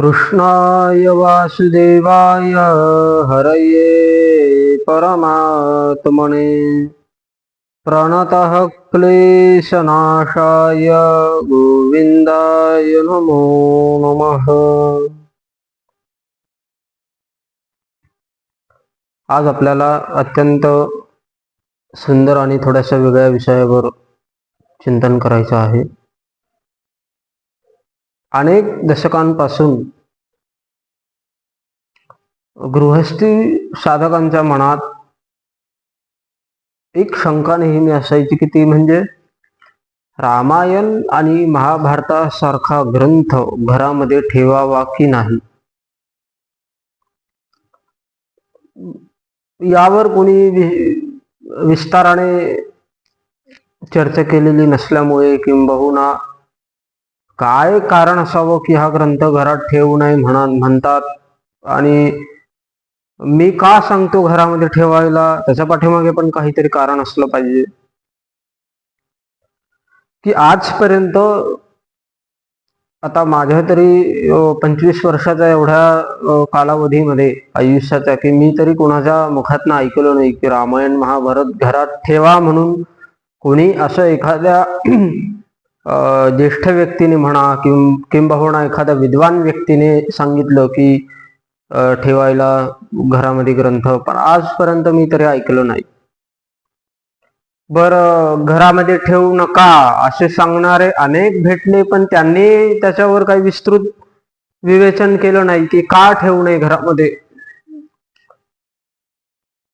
कृष्णाय वासुदेवाय हरये परमात्मने। प्रणतः क्लेशनाशाय गोविन्दाय नमो नमः। आज आपल्याला अत्यंत सुंदर आणि थोड्याशा वेगळ्या विषयावर चिंतन करायचं आहे. अनेक दशकांपासून गृहस्थी साधकांच्या मनात एक शंका नेहमी असायची की ती म्हणजे रामायण आणि महाभारतासारखा ग्रंथ घरामध्ये ठेवावा की नाही? यावर कोणी विस्ताराने चर्चा केलेली नसल्यामुळे किंबहुना काय कारण असावं की हा ग्रंथ घरात ठेवू नये म्हणा म्हणतात? आणि मी का सांगतो घरामध्ये ठेवायला? त्याच्या पाठीमागे पण काहीतरी कारण असलं पाहिजे. की आजपर्यंत आता माझ्या तरी पंचवीस वर्षाच्या एवढ्या कालावधीमध्ये आयुष्याच्या की मी तरी कोणाच्या मुखातनं ऐकलं नाही की रामायण महाभारत घरात ठेवा म्हणून कोणी असं एखाद्या ज्येष्ठ व्यक्तीने म्हणा किं किंबहुना एखाद्या विद्वान व्यक्तीने सांगितलं की ठेवायला घरामध्ये ग्रंथ पण आजपर्यंत मी तरी ऐकलं नाही. बर घरामध्ये ठेवू नका असे सांगणारे अनेक भेटले पण त्यांनी त्याच्यावर काही विस्तृत विवेचन केलं नाही की का ठेवू नये घरामध्ये?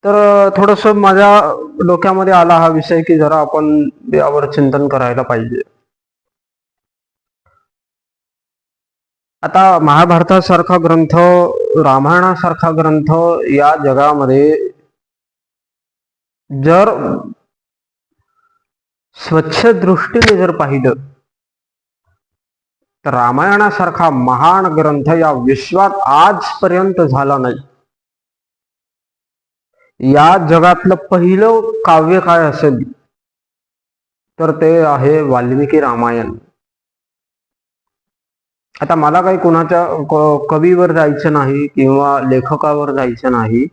तर थोडस माझ्या डोक्यामध्ये आला हा विषय की जरा आपण यावर चिंतन करायला पाहिजे. आता महाभारतासारखा ग्रंथ रामायणासारखा ग्रंथ या जगामध्ये जर स्वच्छ दृष्टीने जर पाहिलं तर रामायणासारखा महान ग्रंथ या विश्वात आजपर्यंत झाला नाही. या जगातलं पहिलं काव्य काय असेल तर ते आहे वाल्मिकी रामायण. आता मला काही कोणाच्या कवीवर जायचं नाही किंवा लेखकावर जायचं नाही.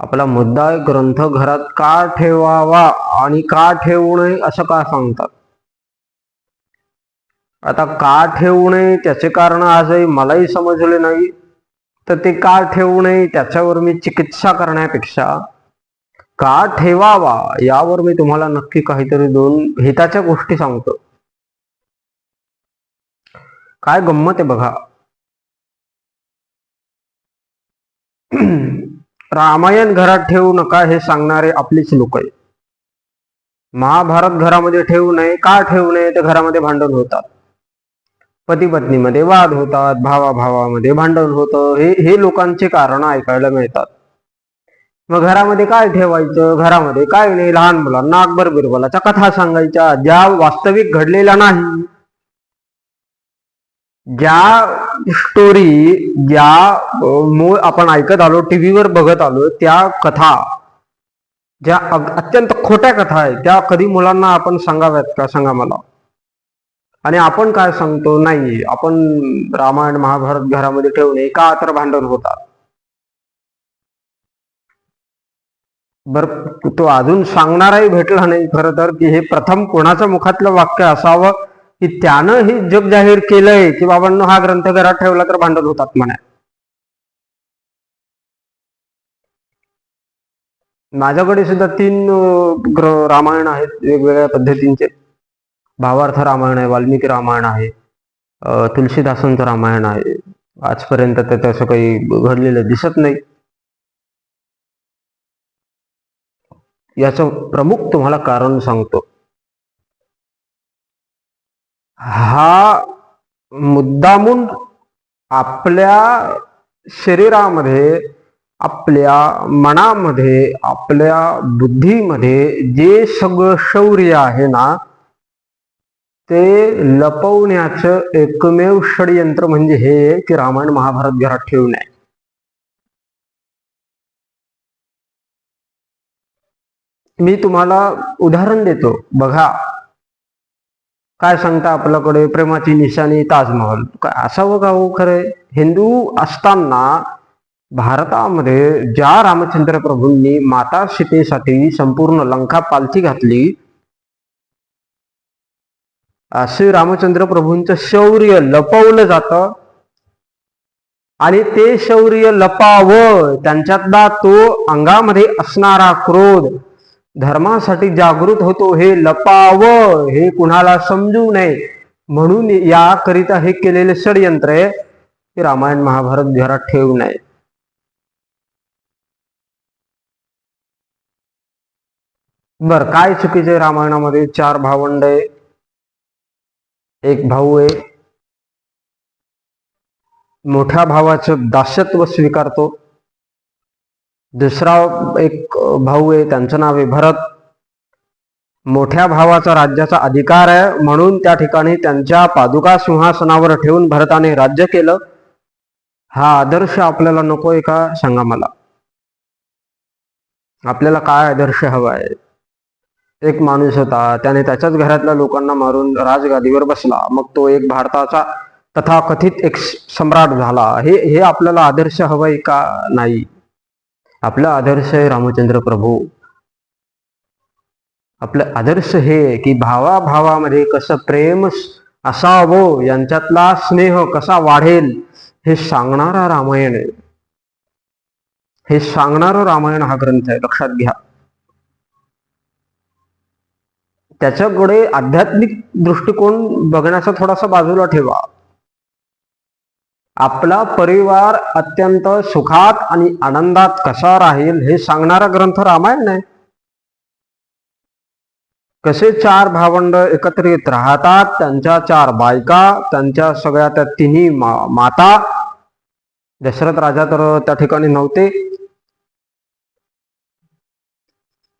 आपला मुद्दा ग्रंथ घरात का ठेवावा आणि का ठेवू नये असं का सांगतात? आता का ठेवू नये त्याचे कारण आजही मलाही समजले नाही. तर ते का ठेवू नये त्याच्यावर मी चिकित्सा करण्यापेक्षा का ठेवावा यावर मी तुम्हाला नक्की काहीतरी दोन हिताच्या गोष्टी सांगतो. काय गंमत आहे बघा. रामायण घरात ठेवू नका हे सांगणारे आपलीच लोक आहे महाभारत घरामध्ये ठेवू नये का ठेवू नये तर घरामध्ये भांडण होतात. पती पत्नीमध्ये वाद होतात भावा भावामध्ये भांडण होतं हे हे लोकांचे कारण ऐकायला मिळतात. मग घरामध्ये काय ठेवायचं? घरामध्ये काय नाही लहान मुलांना अकबर बिरबलाच्या कथा सांगायच्या ज्या वास्तविक घडलेल्या नाही. ज्या स्टोरी ज्या मूळ आपण ऐकत आलो टीव्हीवर बघत आलो त्या कथा ज्या अत्यंत खोट्या कथा आहेत त्या कधी मुलांना आपण सांगाव्यात का? सांगा मला. आणि आपण काय सांगतो? नाही. आपण रामायण महाभारत घरामध्ये ठेवणे का तर भांडण होतात. बर तो अजून सांगणाराही भेटला नाही. खरं तर की हे प्रथम कोणाच्या मुखातलं वाक्य असावं? की त्यानं हे जग जाहीर केलंय की बाबांनो हा ग्रंथ घरात ठेवला तर भांडत होतात म्हणा. माझ्याकडे सुद्धा तीन रामायण आहेत वेगवेगळ्या पद्धतींचे. भावार्थ रामायण आहे वाल्मिकी रामायण आहे तुलसीदासांचं रामायण आहे. आजपर्यंत तर तसं काही घडलेलं दिसत नाही. याचं प्रमुख तुम्हाला कारण सांगतो. हा मुद्दामून आपल्या शरीरामध्ये आपल्या मनामध्ये आपल्या बुद्धीमध्ये जे सगळं शौर्य आहे ना ते लपवण्याचं एकमेव षडयंत्र म्हणजे हे की रामायण महाभारत घरात ठेवू नये मी तुम्हाला उदाहरण देतो. बघा काय सांगता आपल्याकडे? प्रेमाची निशाणी ताजमहल. काय असावं का हो खरे? हिंदू असताना भारतामध्ये ज्या रामचंद्र प्रभूंनी माता सीतेसाठी संपूर्ण लंका पालथी घातली असे रामचंद्र प्रभूंचं शौर्य लपवलं जातं. आणि ते शौर्य लपावं त्यांच्यातला तो अंगामध्ये असणारा क्रोध धर्मासाठी जागृत होतो हे लपावं हे कुणाला समजू नये. म्हणून याकरिता हे केलेले षडयंत्र आहे रामायण महाभारत घरात ठेवू नये. बर काय चुकीचे रामायणामध्ये? चार भावंड आहे. एक भाऊ आहे. मोठ्या भावाचं दास्यत्व स्वीकारतो. दुसरा एक भाऊ आहे त्यांचं नाव आहे भरत. मोठ्या भावाचा राज्याचा अधिकार आहे म्हणून त्या ठिकाणी त्यांच्या पादुका सिंहासनावर ठेवून भरताने राज्य केलं. हा आदर्श आपल्याला नकोय का? सांगा मला. आपल्याला काय आदर्श हवा आहे? एक माणूस होता त्याने त्याच्याच घरातल्या लोकांना मारून राजगादीवर बसला. मग तो एक भारताचा तथाकथित एक सम्राट झाला. हे हे आपल्याला आदर्श हवाय का? नाही. आपला आदर्श आहे रामचंद्र प्रभू. आपलं आदर्श हे की भावा भावामध्ये कसं प्रेम असावं यांच्यातला स्नेह कसा वाढेल हे सांगणारा रामायण आहे. हे सांगणारं रामायण हा ग्रंथ आहे लक्षात घ्या. त्याच्याकडे आध्यात्मिक दृष्टिकोन बघण्याचा थोडासा बाजूला ठेवा. आपला परिवार अत्यंत सुखात आणि आनंदात कसा राहील हे सांगणारा ग्रंथ रामायण आहे कसे चार भावंड एकत्रित राहतात त्यांच्या चार बायका त्यांच्या सगळ्या त्या तिन्ही मा- माता दशरथ राजा तर त्या ठिकाणी नव्हते.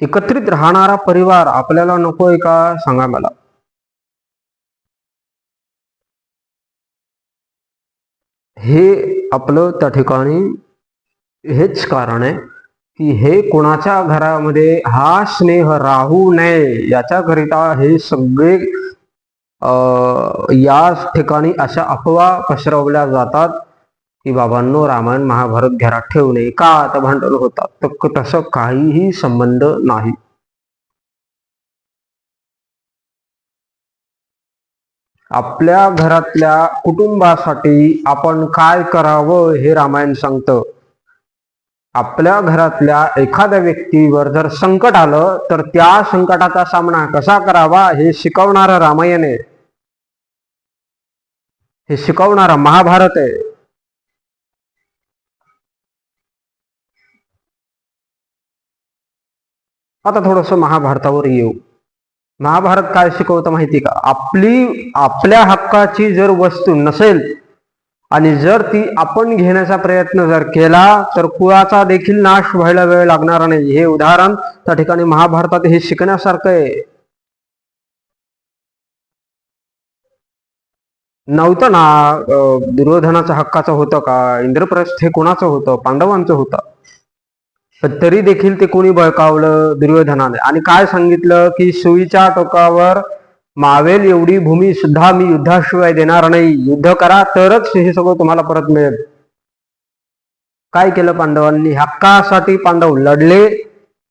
एकत्रित राहणारा परिवार आपल्याला नकोय का? सांगा मला. हे आपलं त्या ठिकाणी हेच कारण आहे की हे कोणाच्या घरामध्ये हा स्नेह राहू नये याच्याकरिता हे सगळे या ठिकाणी अशा अफवा पसरवल्या जातात की बाबांनो रामायण महाभारत घरात ठेवू नये. का आता भांडण होतात? तर तसं काहीही संबंध नाही. आपल्या घरातल्या कुटुंबासाठी आपण काय करावं हे रामायण सांगतं. आपल्या घरातल्या एखाद्या व्यक्तीवर जर संकट आलं तर त्या संकटाचा सामना कसा करावा हे शिकवणारं रामायण आहे. हे शिकवणारा महाभारत आहे. आता थोडस महाभारतावर येऊ. महाभारत काय शिकवतं माहिती का? आपली आपल्या हक्काची जर वस्तू नसेल आणि जर ती आपण घेण्याचा प्रयत्न जर केला तर कुळाचा देखील नाश व्हायला वेळ लागणार नाही. हे उदाहरण त्या ठिकाणी महाभारतात हे शिकण्यासारखं आहे. नव्हतं ना अं, हक्काचं होतं का? इंद्रप्रस्थ हे कोणाचं होतं? पांडवांचं होतं. पण तरी देखील ते कोणी बळकावलं दुर्योधनाने. आणि काय सांगितलं की सुईच्या टोकावर मावेल एवढी भूमी सुद्धा मी युद्धाशिवाय देणार नाही. युद्ध करा तरच हे सगळं तुम्हाला परत मिळेल. काय केलं पांडवांनी? हक्कासाठी पांडव लढले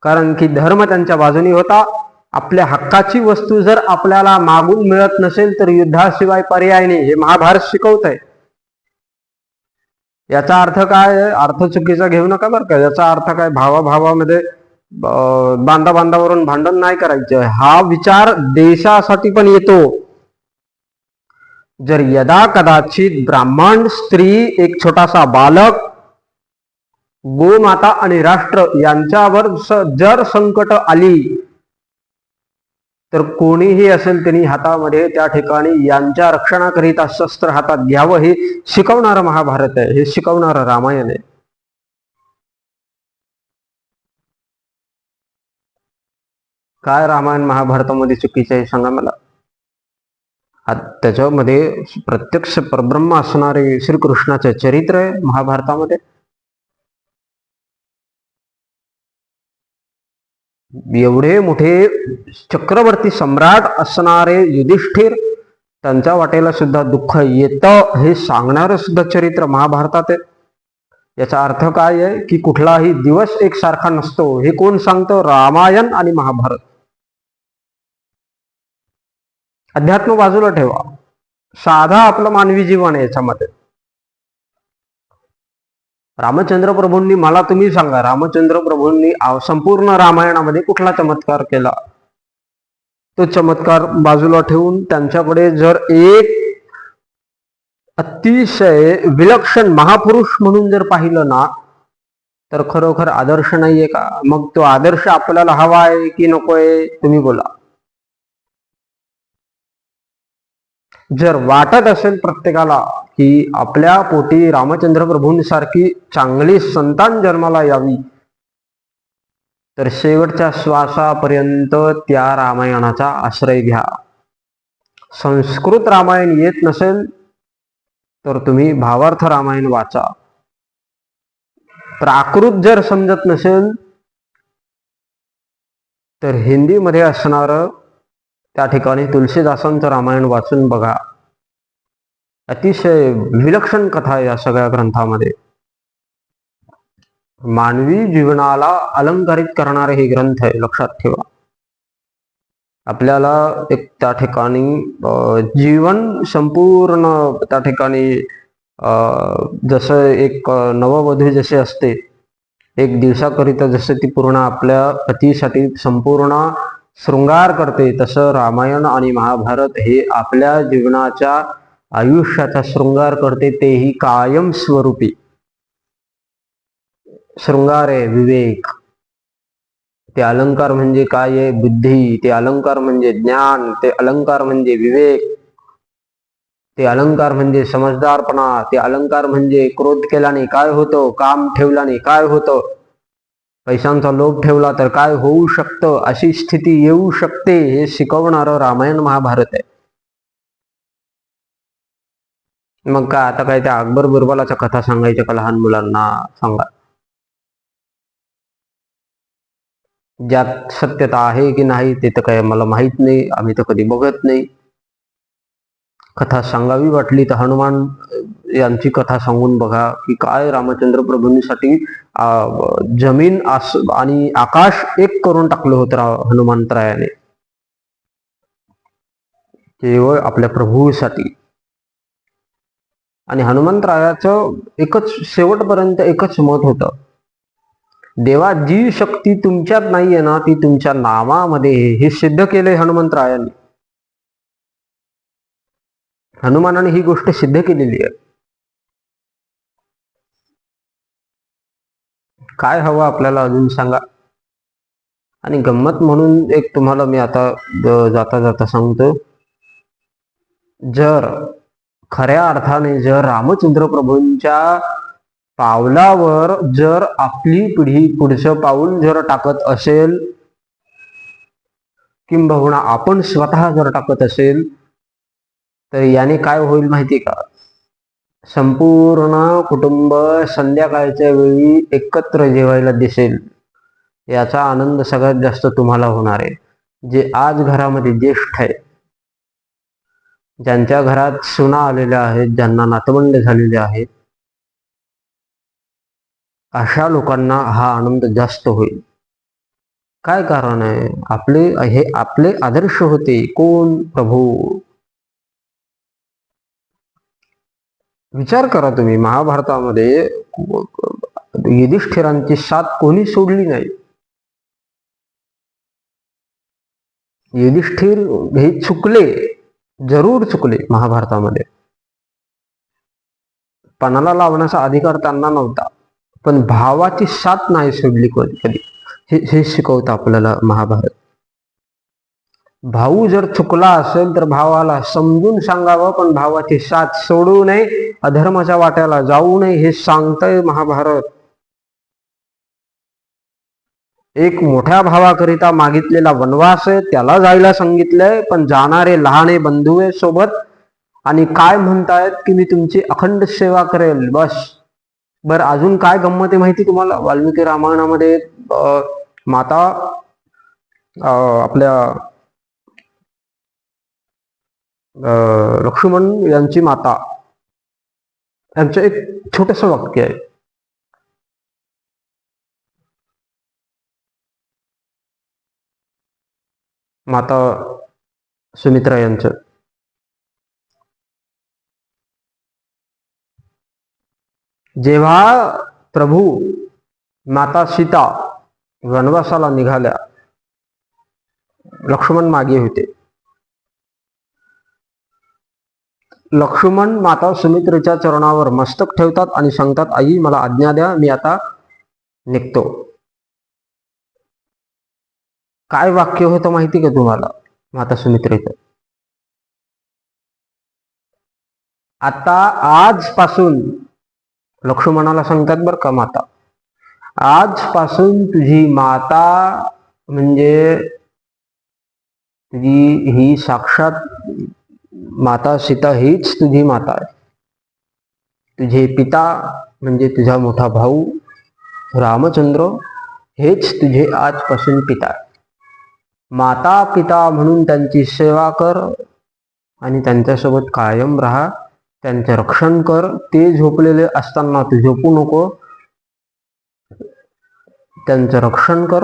कारण की धर्म त्यांच्या बाजूनी होता. आपल्या हक्काची वस्तू जर आपल्याला मागून मिळत नसेल तर युद्धाशिवाय पर्याय नाही. हे महाभारत शिकवत आहे याचा अर्थ काय? अर्थ चुकीचा घेऊ नका बरं का. याचा अर्थ काय? भावाभावामध्ये बांधा बांधावरून भांडण नाही करायचं. हा विचार देशासाठी पण येतो. जर यदा कदाचित ब्राह्मण स्त्री एक छोटासा बालक गोमाता आणि राष्ट्र यांच्यावर जर संकट आली तर कोणीही असेल त्यांनी हातामध्ये त्या ठिकाणी यांच्या रक्षणाकरिता शस्त्र हातात घ्यावं हे शिकवणारं महाभारत आहे हे शिकवणारं रामायण आहे. काय रामायण महाभारतामध्ये चुकीचं आहे सांगा मला? त्याच्यामध्ये प्रत्यक्ष परब्रह्म असणारे श्रीकृष्णाचे चरित्र आहे महाभारतामध्ये. एवढे मोठे चक्रवर्ती सम्राट असणारे युधिष्ठिर त्यांच्या वाटेला सुद्धा दुःख येतं हे सांगणारं सुद्धा चरित्र महाभारतात आहे. याचा अर्थ काय आहे की कुठलाही दिवस एकसारखा नसतो हे कोण सांगतं? रामायण आणि महाभारत. अध्यात्म बाजूला ठेवा. साधा आपलं मानवी जीवन आहे याच्यामध्ये. रामचंद्र प्रभूंनी मला तुम्ही सांगा रामचंद्र प्रभूंनी संपूर्ण रामायणामध्ये कुठला चमत्कार केला? तो चमत्कार बाजूला ठेवून त्यांच्याकडे जर एक अतिशय विलक्षण महापुरुष म्हणून जर पाहिलं ना तर खरोखर आदर्श नाहीये का? मग तो आदर्श आपल्याला हवा आहे की नकोय तुम्ही बोला. जर वाटत असेल प्रत्येकाला की आपल्या पोटी रामचंद्र प्रभूंसारखी चांगली संतान जन्माला यावी तर शेवटच्या श्वासापर्यंत त्या रामायणाचा आश्रय घ्या. संस्कृत रामायण येत नसेल तर तुम्ही भावार्थ रामायण वाचा. प्राकृत जर समजत नसेल तर हिंदीमध्ये असणारं त्या ठिकाणी तुलसीदासांचं रामायण वाचून बघा. अतिशय विलक्षण कथा आहे या सगळ्या ग्रंथामध्ये. मानवी जीवनाला अलंकारित करणारे हे ग्रंथ आहे लक्षात ठेवा. आपल्याला एक त्या ठिकाणी जीवन संपूर्ण त्या ठिकाणी अं, जसं एक नववधू जसे असते एक दिवसाकरिता जसं ती पूर्ण आपल्या पतीसाठी संपूर्ण शृंगार करते. तसं रामायण आणि महाभारत हे आपल्या जीवनाच्या आयुष्याचा शृंगार करते. तेही कायम स्वरूपी. शृंगार आहे विवेक. ते अलंकार म्हणजे काय आहे? बुद्धी. ते अलंकार म्हणजे ज्ञान. ते अलंकार म्हणजे विवेक. ते अलंकार म्हणजे समजदारपणा. ते अलंकार म्हणजे क्रोध केल्याने काय होतं? काम ठेवल्याने काय होतं? पैशांचा लोभ ठेवला तर काय होऊ शकतं? अशी स्थिती येऊ शकते हे शिकवणारं रामायण महाभारत आहे. मग काय आता काय त्या अकबर बिरबलाच्या कथा सांगायच्या का लहान मुलांना? सांगा. ज्यात सत्यता आहे की नाही ते तर काय मला माहीत नाही आम्ही तर कधी बघत नाही. कथा सांगावी वाटली तर हनुमान यांची कथा सांगून बघा की काय रामचंद्र प्रभूंसाठी अं, जमीन आस आणि आकाश एक करून टाकलं होतं हनुमंतरायाने केवळ आपल्या प्रभूसाठी. आणि हनुमंतरायाचं एकच शेवटपर्यंत एकच मत होतं. देवा जी शक्ती तुमच्यात नाहीये ना ती तुमच्या नावामध्ये हे सिद्ध केलंय हनुमंतरायांनी हनुमानाने ही गोष्ट सिद्ध केलेली आहे. काय हवं आपल्याला अजून सांगा. आणि गंमत म्हणून एक तुम्हाला मी आता जाता जाता सांगतो जर खऱ्या अर्थाने जर रामचंद्र प्रभूंच्या पावलावर जर आपली पिढी पुढचं पाऊल जर टाकत असेल किंबहुना आपण स्वतः जर टाकत असेल तर याने काय होईल माहिती का? संपूर्ण कुटुंब संध्याकाळच्या वेळी एकत्र जेवायला दिसेल. याचा आनंद सगळ्यात जास्त तुम्हाला होणार आहे. जे आज घरामध्ये ज्येष्ठ आहे ज्यांच्या घरात सुना आलेल्या आहेत ज्यांना नातवंड झालेले आहेत अशा लोकांना हा आनंद जास्त होईल. काय कारण आहे? आपले हे आपले आदर्श होते. कोण? प्रभू. विचार करा तुम्ही महाभारतामध्ये युधिष्ठिरांची साथ कोणी सोडली नाही. युधिष्ठिर हे चुकले जरूर चुकले महाभारतामध्ये. पणाला लावण्याचा अधिकार त्यांना नव्हता पण भावाची साथ नाही सोडली कधी कधी. हे हे शिकवतं आपल्याला महाभारत. भाऊ जर चुकला असेल तर भावाला समजून सांगावं पण भावाची साथ सोडू नये अधर्माच्या वाट्याला जाऊ नये हे सांगतंय महाभारत. एक मोठ्या भावाकरिता मागितलेला वनवास आहे त्याला जायला सांगितलंय पण जाणारे लहाने बंधू आहे सोबत आणि काय म्हणतायत की मी तुमची अखंड सेवा करेल बस. बर अजून काय गंमत आहे माहिती तुम्हाला? वाल्मिकी रामायणामध्ये माता अं, आपल्या लक्ष्मण यांची माता. यांचं एक छोटस वाक्य आहे. माता सुमित्रा यांचं. जेव्हा प्रभू माता सीता वनवासाला निघाल्या लक्ष्मण मागे होते. लक्ष्मण माता सुमित्रेच्या चरणावर मस्तक ठेवतात आणि सांगतात आई मला आज्ञा द्या मी आता निघतो. काय वाक्य होतं माहिती का तुम्हाला माता सुमित्रेचं? आता आजपासून लक्ष्मणाला सांगतात बरं का माता आजपासून तुझी माता म्हणजे तुझी ही साक्षात माता सीता हीच तुझी माता आहे. तुझे पिता म्हणजे तुझा मोठा भाऊ रामचंद्र हेच तुझे आजपासून पिता आहे. माता पिता म्हणून त्यांची सेवा कर आणि त्यांच्यासोबत कायम राहा. त्यांचे रक्षण कर. ते झोपलेले असताना तू झोपू नको. त्यांचं रक्षण कर.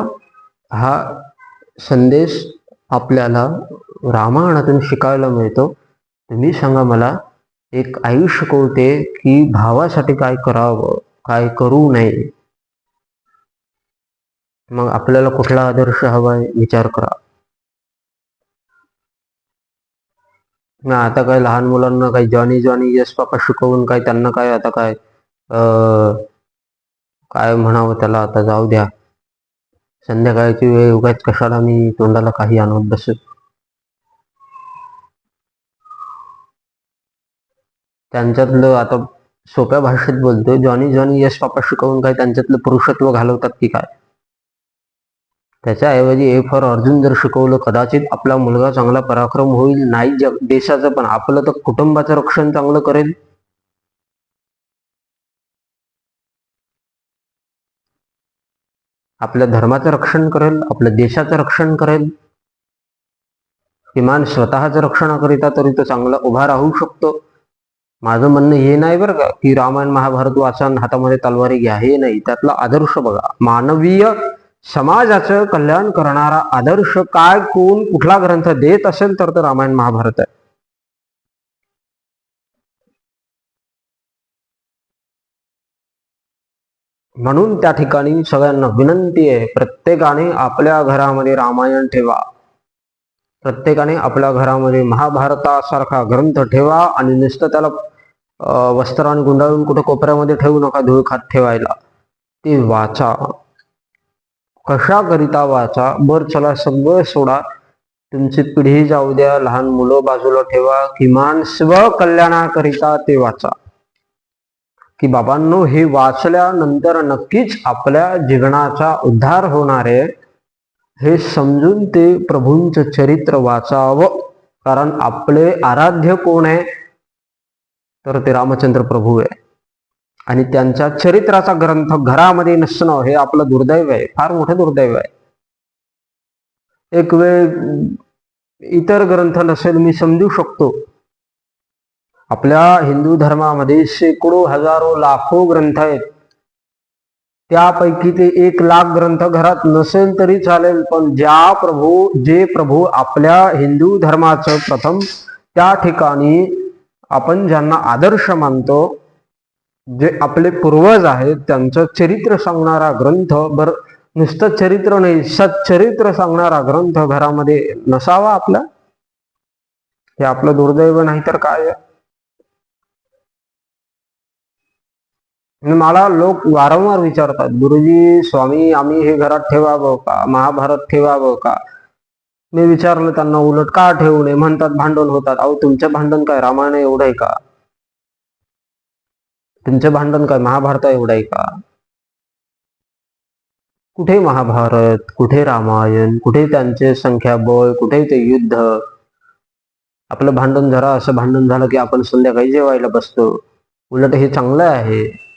हा संदेश आपल्याला रामायणातून शिकायला मिळतो. तुम्ही सांगा मला एक आई शिकवते की भावासाठी काय करावं काय करू नये. मग आपल्याला कुठला आदर्श हवा आहे विचार करा. ना आता काय लहान मुलांना काही जॉनी जॉनी यस पापा शिकवून काय त्यांना काय आता काय काय म्हणावं त्याला आता जाऊ द्या. संध्याकाळची वेळ उगाच कशाला मी तोंडाला काही आणत बसू त्यांच्यातलं आता सोप्या भाषेत बोलतोय. जॉनी जॉनी यश पापा शिकवून काय त्यांच्यातलं पुरुषत्व घालवतात की काय? त्याच्याऐवजी ए फॉर अर्जुन जर शिकवलं कदाचित आपला मुलगा चांगला पराक्रम होईल नाही जग देशाचं पण. आपलं तर कुटुंबाचं रक्षण चांगलं करेल. आपल्या धर्माचं रक्षण करेल आपल्या देशाचं रक्षण करेल. किमान स्वतःचं रक्षणाकरिता तरी तो चांगला उभा राहू शकतो. माझं म्हणणं हे नाही बरं का की रामायण महाभारत वाचन हातामध्ये तलवारी घ्या हे नाही. त्यातला आदर्श बघा. मानवीय समाजाचं कल्याण करणारा आदर्श काय कोण कुठला ग्रंथ देत असेल तर रामायण महाभारत आहे. म्हणून त्या ठिकाणी सगळ्यांना विनंती आहे प्रत्येकाने आपल्या घरामध्ये रामायण ठेवा. प्रत्येकाने आपल्या घरामध्ये महाभारतासारखा ग्रंथ ठेवा आणि नुसतं त्याला वस्त्राने गुंडाळून कुठं कोपऱ्यामध्ये ठेवू नका धुळ खात ठेवायला. ते वाचा. कशाकरिता वाचा? बर चला सगळं सोडा. तुमची पिढी जाऊ द्या. लहान मुलं बाजूला ठेवा. किमान स्वकल्याणाकरिता ते वाचा. की बाबांनो हे वाचल्यानंतर नक्कीच आपल्या जीवनाचा उद्धार होणार आहे. हे समजून ते प्रभूंचं चरित्र वाचावं. कारण आपले आराध्य कोण आहे? तर ते रामचंद्र प्रभू आहे. आणि त्यांच्या चरित्राचा ग्रंथ घरामध्ये नसणं हे आपलं दुर्दैव आहे. फार मोठं दुर्दैव आहे. एक वेळ इतर ग्रंथ नसेल मी समजू शकतो. आपल्या हिंदू धर्मामध्ये शेकडो हजारो लाखो ग्रंथ आहेत. त्यापैकी ते एक लाख ग्रंथ घरात नसेल तरी चालेल पण ज्या प्रभू जे प्रभू आपल्या हिंदू धर्माचं प्रथम त्या ठिकाणी आपण ज्यांना आदर्श मानतो जे आपले पूर्वज आहेत त्यांचं चरित्र सांगणारा ग्रंथ बर नुसतं चरित्र नाही सच्चरित्र सांगणारा ग्रंथ घरामध्ये नसावा आपला? हे आपलं दुर्दैव नाही तर काय? मला लोक वारंवार विचारतात गुरुजी स्वामी आम्ही हे घरात ठेवावं का? महाभारत ठेवावं का? मी विचारलं त्यांना उलट का ठेवू नये? म्हणतात भांडण होतात. अहो तुमचं भांडण काय? रामायण एवढं आहे का? तुमचं भांडण काय? महाभारत एवढं आहे का? कुठे महाभारत? कुठे रामायण? कुठे त्यांचे संख्याबळ कुठे ते युद्ध? आपलं भांडण जरा असं भांडण झालं की आपण संध्याकाळी जेवायला बसतो. उलट हे चांगलं आहे.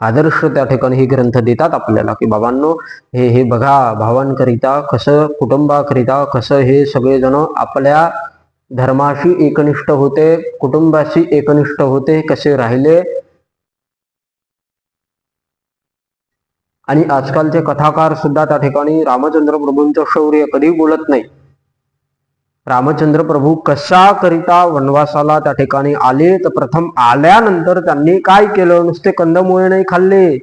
आदर्श त्या ठिकाणी हे ग्रंथ देतात आपल्याला की बाबांनो हे हे बघा भावांकरिता कसं कुटुंबाकरिता कसं हे सगळेजण आपल्या धर्माशी एकनिष्ठ होते कुटुंबाशी एकनिष्ठ होते कसे राहिले? आणि आजकालचे कथाकार सुद्धा त्या ठिकाणी रामचंद्र प्रभूंचं शौर्य कधी बोलत नाही. रामचंद्र प्रभू कशाकरिता वनवासाला त्या ठिकाणी आले? तर प्रथम आल्यानंतर त्यांनी काय केलं? नुसते कंदमुळे नाही खाल्ले.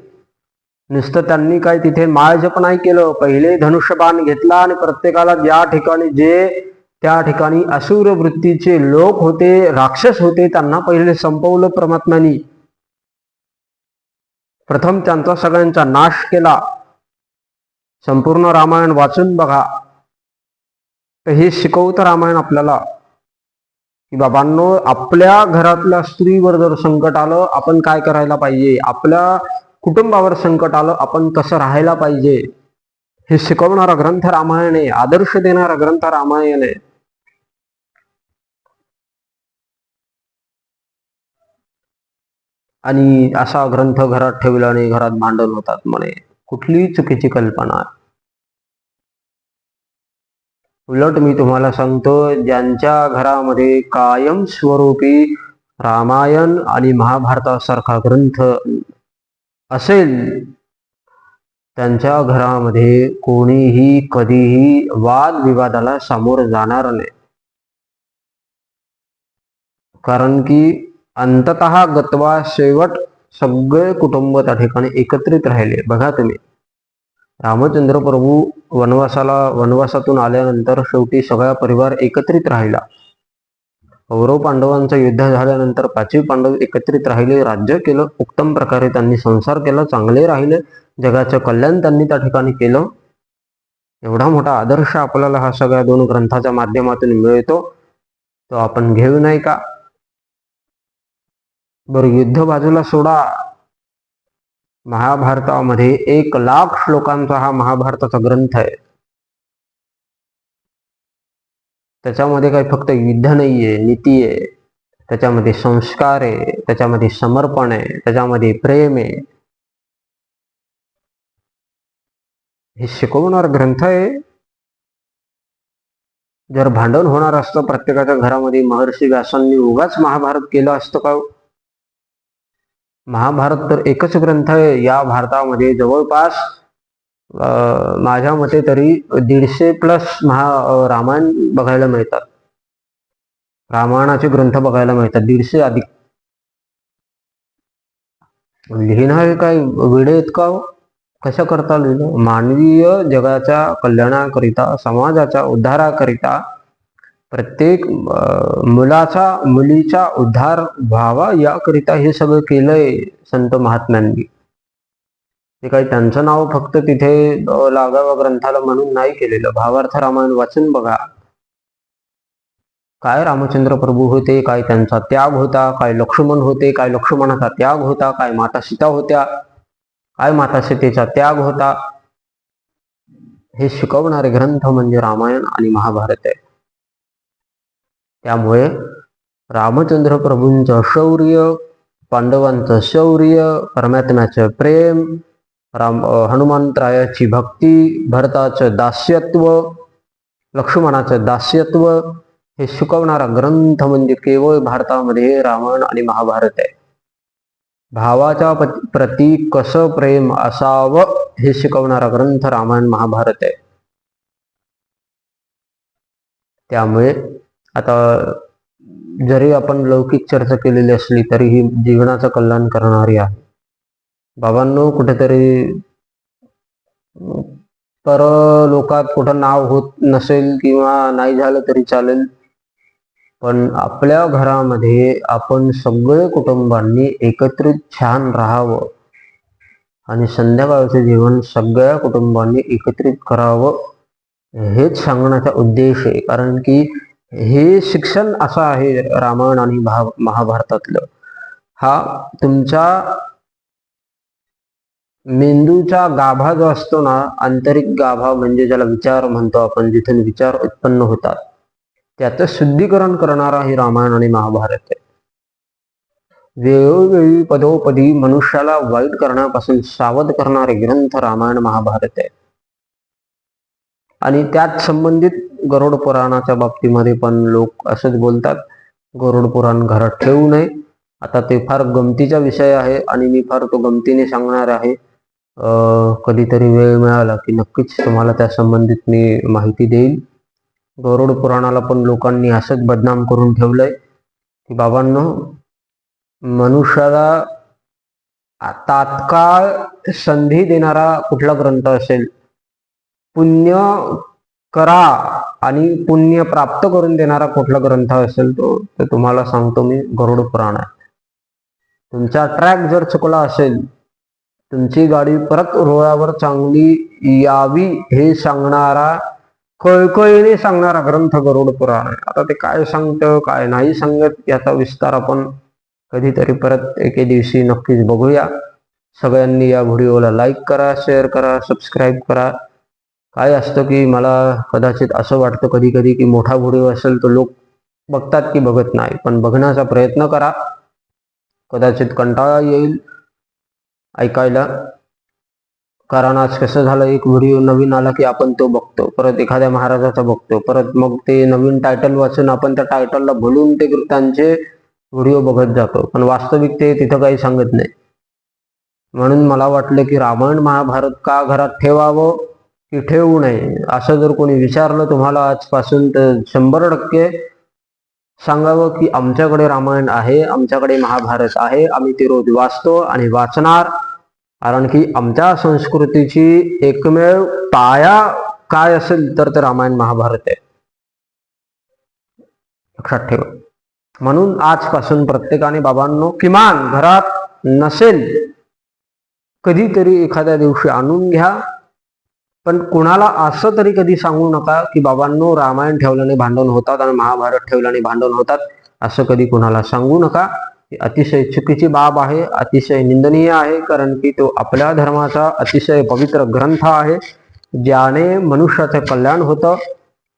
नुसतं त्यांनी काय तिथे माळजप नाही केलं. पहिले धनुष्यबाण घेतला आणि प्रत्येकाला ज्या ठिकाणी जे त्या ठिकाणी असुर वृत्तीचे लोक होते राक्षस होते त्यांना पहिले संपवलं परमात्म्यानी. प्रथम त्यांचा सगळ्यांचा नाश केला. संपूर्ण रामायण वाचून बघा. तर हे शिकवतं रामायण आपल्याला. की बाबांनो आपल्या घरातल्या स्त्रीवर जर संकट आलं आपण काय करायला पाहिजे? आपल्या कुटुंबावर संकट आलं आपण कसं राहायला पाहिजे? हे शिकवणारा ग्रंथ रामायण आहे. आदर्श देणारा ग्रंथ रामायण आहे. आणि असा ग्रंथ घरात ठेवल्याने घरात भांडण होतात म्हणे. कुठलीही चुकीची कल्पना आहे उलट मी तुम्हाला सांगतो ज्यांच्या घरामध्ये कायम स्वरूपी रामायण आणि महाभारतासारखा ग्रंथ असेल त्यांच्या घरामध्ये कोणीही कधीही वादविवादाला सामोर जाणार नाही. कारण की अंतत गत्वा शेवट सगळे कुटुंब त्या ठिकाणी एकत्रित राहिले. बघा तुम्ही. रामचंद्र प्रभू वनवासाला वनवासातून आल्यानंतर शेवटी सगळा परिवार एकत्रित राहिला. कौरव पांडवांचं युद्ध झाल्यानंतर पाचवी पांडव एकत्रित राहिले. राज्य केलं उत्तम प्रकारे त्यांनी संसार केला चांगले राहिले. जगाचं कल्याण त्यांनी त्या ठिकाणी केलं. एवढा मोठा आदर्श आपल्याला हा सगळ्या दोन ग्रंथाच्या माध्यमातून मिळतो. तो आपण घेऊ नाही का? बरं युद्ध बाजूला सोडा. महाभारतामध्ये एक लाख श्लोकांचा हा महाभारताचा ग्रंथ आहे. त्याच्यामध्ये काही फक्त युद्ध नाहीये नीती आहे. त्याच्यामध्ये संस्कार आहे त्याच्यामध्ये समर्पण आहे त्याच्यामध्ये प्रेम आहे. हे शिकवणार ग्रंथ आहे. जर भांडण होणार असतं प्रत्येकाच्या घरामध्ये महर्षी व्यासांनी उगाच महाभारत केलं असतं का? महाभारत तर एकच ग्रंथ आहे. या भारतामध्ये जवळपास अं, माझ्या मते तरी दीडशे प्लस महा रामायण बघायला मिळतात. रामायणाचे ग्रंथ बघायला मिळतात. दीडशे अधिक. लिहिणं हे काय वेळे आहेत का हो? कसं करता लिहिलं मानवीय जगाच्या कल्याणाकरिता समाजाच्या उद्धाराकरिता प्रत्येक मुलाचा मुलीचा उद्धार व्हावा याकरिता हे सगळं केलंय संत महात्म्यांनी. ते काही त्यांचं नाव फक्त तिथे अं, लागावं ग्रंथाला म्हणून नाही केलेलं. भावार्थ रामायण वाचन बघा. काय रामचंद्र प्रभू होते काय त्यांचा त्याग होता काय लक्ष्मण होते काय लक्ष्मणाचा त्याग होता काय माता सीता होत्या काय माता सीतेचा त्याग होता. हे शिकवणारे ग्रंथ म्हणजे रामायण आणि महाभारत आहे. त्यामुळे रामचंद्र प्रभूंचं शौर्य पांडवांचं शौर्य परमात्म्याचं प्रेम राम हनुमंतरायाची भक्ती भरताचं दास्यत्व लक्ष्मणाचं दास्यत्व हे शिकवणारा ग्रंथ म्हणजे केवळ भारतामध्ये रामायण आणि महाभारत आहे. भावाच्या प्रती कसं प्रेम असावं हे शिकवणारा ग्रंथ रामायण महाभारत आहे. त्यामुळे आता जरी आपण लौकिक चर्चा केलेली असली तरी ही जीवनाचं कल्याण करणारी आहे. बाबांनो कुठेतरी पर लोकात कुठं नाव होत नसेल किंवा नाही झालं तरी चालेल पण आपल्या घरामध्ये आपण सगळे कुटुंबांनी एकत्रित छान राहावं आणि संध्याकाळचं जीवन सगळ्या कुटुंबांनी एकत्रित करावं हेच सांगण्याचा उद्देश आहे. कारण की हे शिक्षण असं आहे रामायण आणि महाभारतातलं. हा तुमच्या मेंदूचा गाभा जो असतो ना आंतरिक गाभा म्हणजे ज्याला विचार म्हणतो आपण जिथून विचार उत्पन्न होतात त्याचं शुद्धीकरण करणारा हे रामायण आणि महाभारत आहे. वेळोवेळी पदोपदी मनुष्याला वाईट करण्यापासून सावध करणारे ग्रंथ रामायण महाभारत आहे. आणि त्यात संबंधित गरुड पुराणाच्या बाबतीमध्ये पण लोक असंच बोलतात गरुड पुराण घरात ठेवू नये. आता ते फार गमतीचा विषय आहे आणि मी फार तो गमतीने सांगणार आहे. कधीतरी वेळ मिळाला की नक्कीच तुम्हाला त्या संबंधित मी माहिती देईल. गरुड पुराणाला पण लोकांनी असंच बदनाम करून ठेवलंय की बाबांनो मनुष्याला तात्काळ संधी देणारा कुठला ग्रंथ असेल पुण्य करा आणि पुण्य प्राप्त करून देणारा कुठला ग्रंथ असेल तो तर तुम्हाला सांगतो मी गरुड पुराण आहे. तुमचा ट्रॅक जर चुकला असेल तुमची गाडी परत रुळावर चांगली यावी हे सांगणारा कळकळीने सांगणारा ग्रंथ गरुड पुराण आहे. आता ते काय सांगतं काय नाही सांगत याचा विस्तार आपण कधीतरी परत एके दिवशी नक्कीच बघूया. सगळ्यांनी या व्हिडिओला लाईक करा शेअर करा सबस्क्राईब करा. काय असतं की मला कदाचित असं वाटतं कधी कधी की मोठा व्हिडिओ असेल तर लोक बघतात की बघत नाही. पण बघण्याचा प्रयत्न करा. कदाचित कंटाळा येईल ऐकायला. कारण आज कसं झालं एक व्हिडिओ नवीन आला की आपण तो बघतो. परत एखाद्या महाराजाचा बघतो. परत मग ते नवीन टायटल वाचून आपण त्या टायटलला भुलून ते त्यांचे व्हिडिओ बघत जातो. पण वास्तविक ते तिथं काही सांगत नाही. म्हणून मला वाटलं की रामायण महाभारत का घरात ठेवावं? की ठेवू नये. असं जर कोणी विचारलं तुम्हाला आजपासून तर शंभर टक्के सांगावं की आमच्याकडे रामायण आहे आमच्याकडे महाभारत आहे आम्ही ते रोज वाचतो आणि वाचणार. कारण की आमच्या संस्कृतीची एकमेव पाया काय असेल तर ते रामायण महाभारत आहे. लक्षात ठेवा. म्हणून आजपासून प्रत्येकाने बाबांनो किमान घरात नसेल कधीतरी एखाद्या दिवशी आणून घ्या. पण कुणाला असं तरी कधी सांगू नका की बाबांनो रामायण ठेवल्याने भांडण होतात आणि महाभारत ठेवल्याने भांडण होतात असं कधी कुणाला सांगू नका. ही अतिशय चुकीची बाब आहे अतिशय निंदनीय आहे कारण की तो आपल्या धर्माचा अतिशय पवित्र ग्रंथ आहे ज्याने मनुष्याचं कल्याण होतं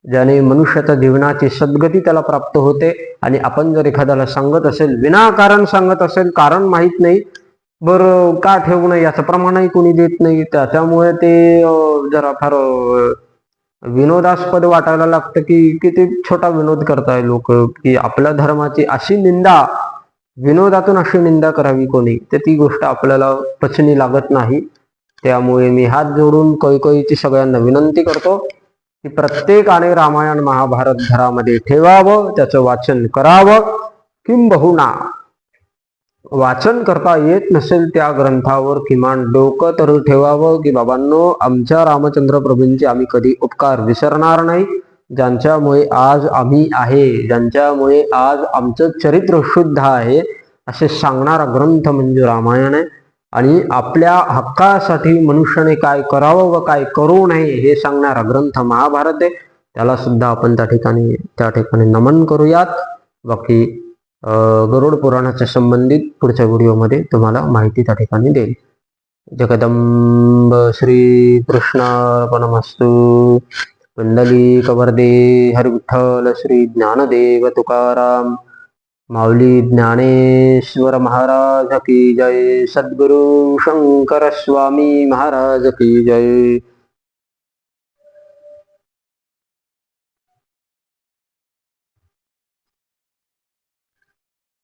ज्याने मनुष्याच्या जीवनाची सद्गती त्याला प्राप्त होते. आणि आपण जर एखाद्याला सांगत असेल विनाकारण सांगत असेल कारण माहीत नाही बर का ठेवू नये? याचं प्रमाणही कोणी देत नाही. त्याच्यामुळे ते जरा फार विनोदास्पद वाटायला लागतं की किती छोटा विनोद करताय लोक की आपल्या धर्माची अशी निंदा विनोदातून अशी निंदा करावी कोणी? तर ती गोष्ट आपल्याला पचनी लागत नाही. त्यामुळे मी हात जोडून कैकईची सगळ्यांना विनंती करतो की प्रत्येकाने रामायण महाभारत घरामध्ये ठेवावं त्याचं वाचन करावं. किंबहुना वाचन करता येत नसेल त्या ग्रंथावर किमान डोकं तर ठेवावं की बाबांनो आमच्या रामचंद्र प्रभूंचे आम्ही कधी उपकार विसरणार नाही. ज्यांच्यामुळे आज आम्ही आहे ज्यांच्यामुळे आज आमचं चरित्र शुद्ध आहे असे सांगणारा ग्रंथ म्हणजे रामायण आहे. आणि आपल्या हक्कासाठी मनुष्याने काय करावं व काय करू नये हे सांगणारा ग्रंथ महाभारत आहे. त्याला सुद्धा आपण त्या ठिकाणी त्या ठिकाणी नमन करूयात. बाकी गरुड पुराणाच्या संबंधित पुढच्या व्हिडिओमध्ये तुम्हाला माहिती त्या ठिकाणी देईल. जगदंब श्री कृष्णार्पणमस्तु कुंडली कवर्दे हरविठ्ठल श्री ज्ञानदेव तुकाराम माऊली ज्ञानेश्वर महाराज की जय सद्गुरु शंकर स्वामी महाराज की जय.